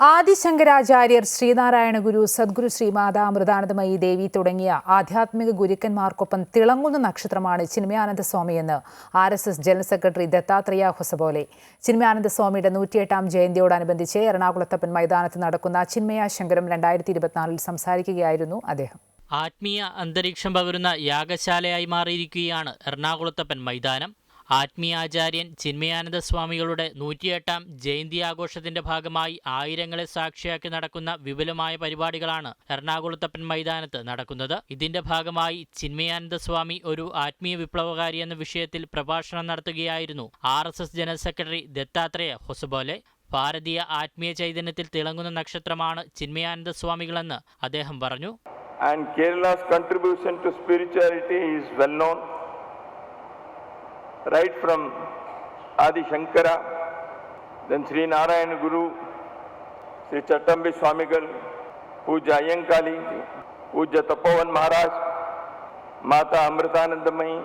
ആദിശങ്കരാചാര്യർ ശ്രീനാരായണ ഗുരു സദ്ഗുരു ശ്രീമാതാ അമൃതാനന്ദമയി ദേവി തുടങ്ങിയ ആധ്യാത്മിക ഗുരുക്കന്മാർക്കൊപ്പം തിളങ്ങുന്ന നക്ഷത്രമാണ് Chinmayananda സ്വാമിയെന്ന് R S S general secretary Dattatreya Hosabale. Chinmayananda സ്വാമിയുടെ നൂറ്റിയെട്ടാം ജയന്തിയോടനുബന്ധിച്ച് എറണാകുളത്തപ്പൻ മൈതാനത്ത് നടക്കുന്ന ചിന്മയ ശങ്കരം രണ്ടായിരത്തി ഇരുപത്തിനാലിൽ സംസാരിക്കുകയായിരുന്നു അദ്ദേഹം. ആത്മീയ അന്തരീക്ഷം പകരുന്ന യാഗശാലയായി മാറിയിരിക്കുകയാണ് എറണാകുളത്തപ്പൻ മൈതാനം. ആത്മീയാചാര്യൻ ചിന്മയാനന്ദ സ്വാമികളുടെ നൂറ്റിയെട്ടാം ജയന്തി ആഘോഷത്തിന്റെ ഭാഗമായി ആയിരങ്ങളെ സാക്ഷിയാക്കി നടക്കുന്ന വിപുലമായ പരിപാടികളാണ് എറണാകുളത്തപ്പൻ മൈതാനത്ത് നടക്കുന്നത്. ഇതിന്റെ ഭാഗമായി ചിന്മയാനന്ദ സ്വാമി ഒരു ആത്മീയ വിപ്ലവകാരി എന്ന വിഷയത്തിൽ പ്രഭാഷണം നടത്തുകയായിരുന്നു R general secretary Dattatreya Hosabale. ഭാരതീയ ആത്മീയ ചൈതന്യത്തിൽ തിളങ്ങുന്ന നക്ഷത്രമാണ് ചിന്മയാനന്ദ സ്വാമികളെന്ന് അദ്ദേഹം പറഞ്ഞു. And Kerala's contribution to spirituality is well known. Right from Adi Shankara, then Sri Narayana Guru, Sri Chattambi Swamigal, Puja Ayyankali, Puja Tapovan Maharaj, Mata Amritanandamayi,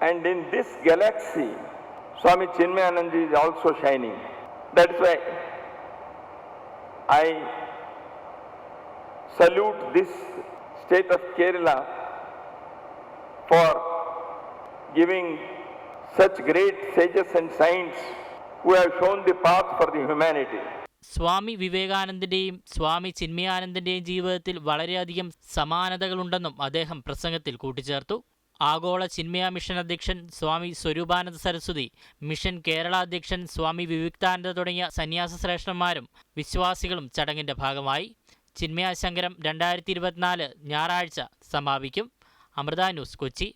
and in this galaxy, Swami Chinmayananda is also shining. That's why I salute this state of Kerala for giving such great sages and saints who have shown the path for the humanity. Swami വിവേകാനന്ദന്റെയും Swami ചിന്മയാനന്ദന്റെയും ജീവിതത്തിൽ വളരെയധികം സമാനതകളുണ്ടെന്നും അദ്ദേഹം പ്രസംഗത്തിൽ കൂട്ടിച്ചേർത്തു. ആഗോള Chinmaya mission അധ്യക്ഷൻ Swami Swaroopananda Saraswati mission Kerala അധ്യക്ഷൻ സ്വാമി വിവിക്താനന്ദ തുടങ്ങിയ സന്യാസ ശ്രേഷ്ഠന്മാരും വിശ്വാസികളും ചടങ്ങിന്റെ ഭാഗമായി. ചിന്മയ ശങ്കരം രണ്ടായിരത്തി ഇരുപത്തിനാല് ഞായറാഴ്ച സമാപിക്കും. അമൃത ന്യൂസ് കൊച്ചി.